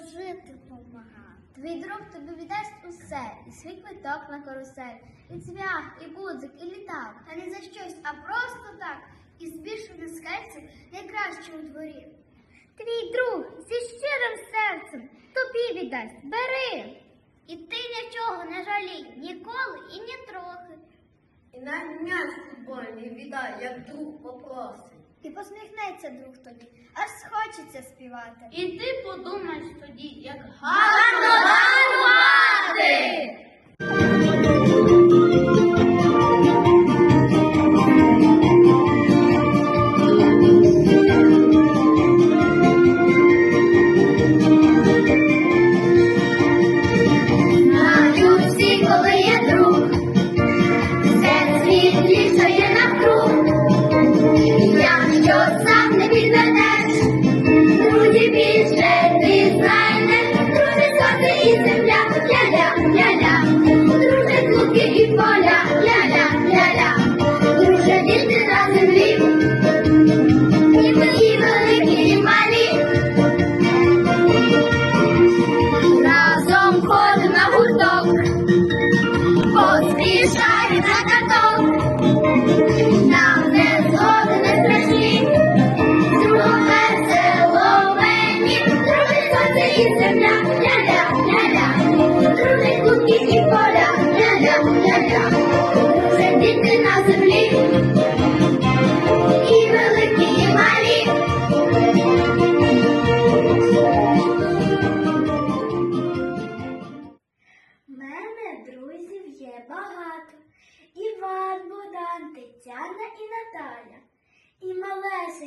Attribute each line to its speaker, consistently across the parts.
Speaker 1: жити помага. Твій друг тобі віддасть усе, і свій квиток на карусель, і цвях, і будзик, і літак, а не за щось, а просто так, і збільшене серце найкраще у дворі. Твій друг зі щирим серцем тобі віддасть, бери. І ти нічого не жалій, ніколи і ні трохи.
Speaker 2: І навіть м'яч футбольний віддай, як друг попросить.
Speaker 1: І посміхнеться друг тобі, аж схочеться співати.
Speaker 2: І ти подумаєш тоді, як
Speaker 1: Гарно дарувати!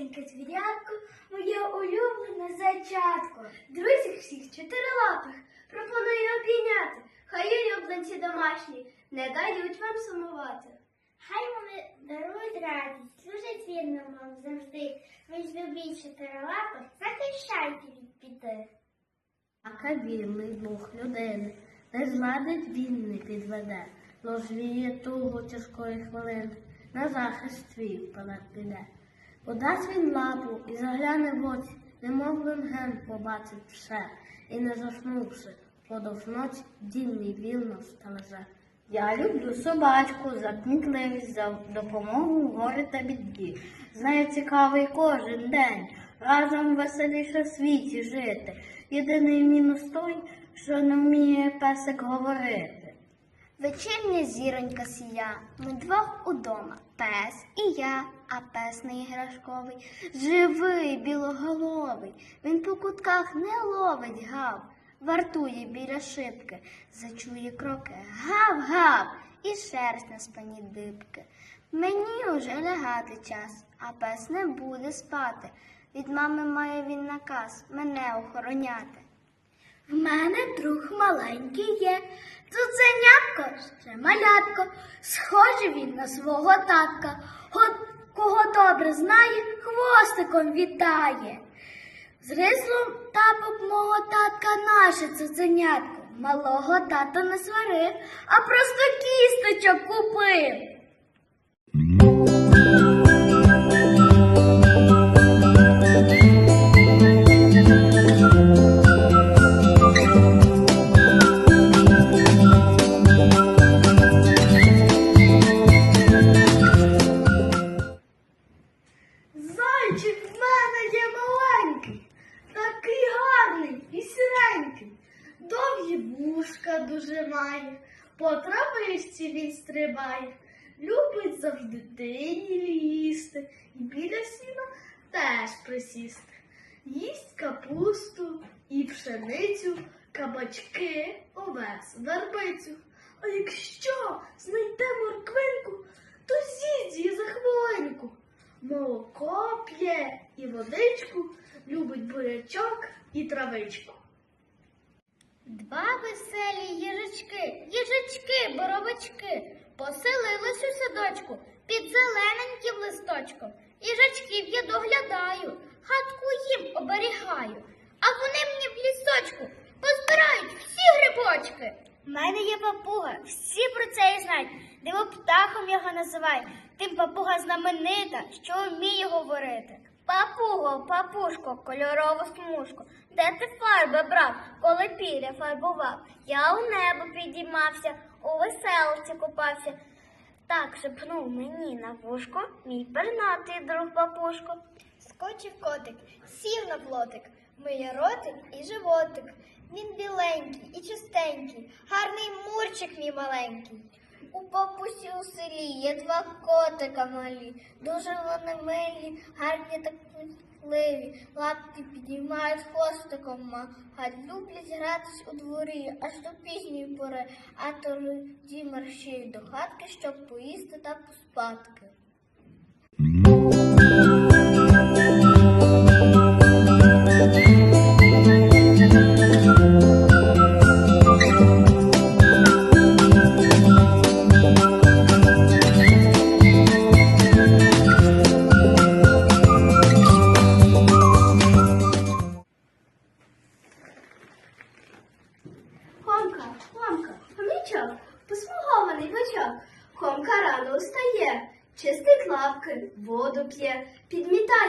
Speaker 1: Малесеньке звірятко, моє улюблене зайчатко. Друзів всіх чотирилапих пропоную обійняти. Хай улюбленці домашні не дають вам сумувати. Хай вони дарують радість, служать вірно вам завжди. Ви ж любіть чотирилапих, захищайте від біди.
Speaker 2: Ака вільний дух людини, не зладить він не підведе, розвіє тугу тяжкої хвилини, на захист твій вперед піде. Подасть він лапу і загляне в очі, немов рентген побачить все, і не заснувши, подовж ночі дім мій вільно стереже. Я люблю собачку за кмітливість, за допомогу в горі та біді. З нею цікавий кожен день, разом веселіше в світі жити. Єдиний мінус той, що не вміє песик говорити.
Speaker 1: Вечірня зіронька сія, ми двох удома, пес і я, а пес не іграшковий, живий, білоголовий, він по кутках не ловить гав, вартує біля шибки, зачує кроки, гав-гав, і шерсть на спині дибки. Мені уже лягати час, а пес не буде спати. Від мами має він наказ мене охороняти. В мене друг маленький є, цуценятко, ще малятко, схожий він на свого татка, Го- кого добре знає, хвостиком вітає. З рислом тапок мого татка наше цуценятко, малого тата не сварив, а просто кісточок купив. Завжди дині лізти і біля сіна теж присісти. Їсть капусту і пшеницю, кабачки, овес, вербицю. А якщо знайде морквинку, то з'їсть її за хвилинку. Молоко п'є і водичку, любить бурячок і травичку. Два веселі їжачки, їжачки, боровички, Поселилась у садочку під зелененьким листочком. Їжачків я доглядаю, хатку їм оберігаю. А вони мені в лісочку позбирають всі грибочки. У мене є папуга, всі про це і знають. Диво птахом його називають. Тим папуга знаменита, що вміє говорити. Папуго, папушко, кольорову смужку. Де ти фарби брав, коли піря фарбував? Я у небо підіймався, у веселці купався. Так шепнув мені на вушко мій пернатий друг папушко. Скочив котик, сів на плотик, миє ротик і животик. Він біленький і чистенький, гарний мурчик мій маленький. У папусі у селі є два котика малі, дуже вони милі, гарні та кмітливі, лапки підіймають хвостиком махать, люблять гратись у дворі, аж до пізньої пори, а тоді мерщій до хатки, щоб поїсти та поспатки.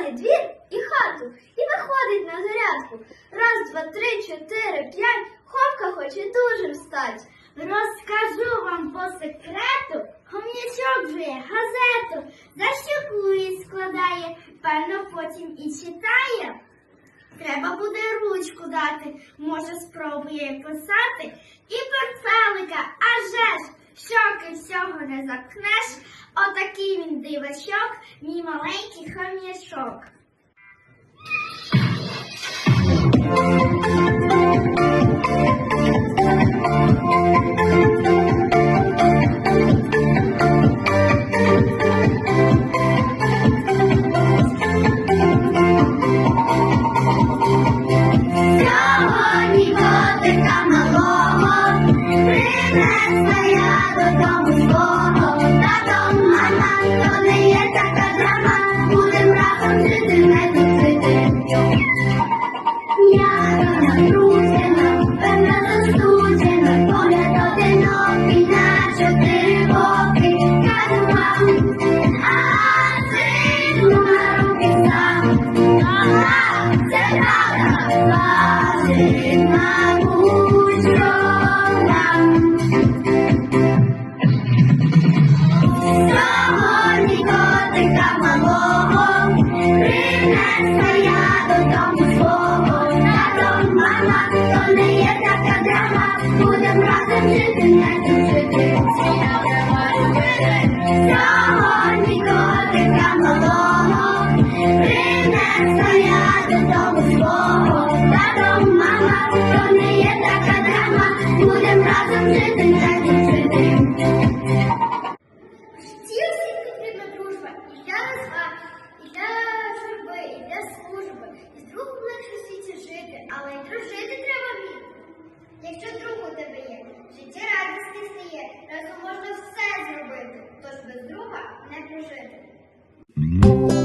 Speaker 1: Підмітає двір і хату і виходить на зарядку. Раз, два, три, чотири, п'ять. Хомка хоче дуже встать. Розкажу вам по секрету, хом'ячок жує газету, за щоку її складає, певно потім і читає. Треба буде ручку дати, може спробує писати. І портфелика, а ж, щоки всього не заткнеш. Отакий він дивачок, мій маленький хом'ячок. Принесла я додому свого. Тато, малого принесла я додому свого. Тато, мама, то не є така драма, будем разом жити, не душити. Сьогодні котика малого принесла я Ну, Якщо друг у тебе є, життя радісне стає, разом можна все зробити, тож без друга не прожити.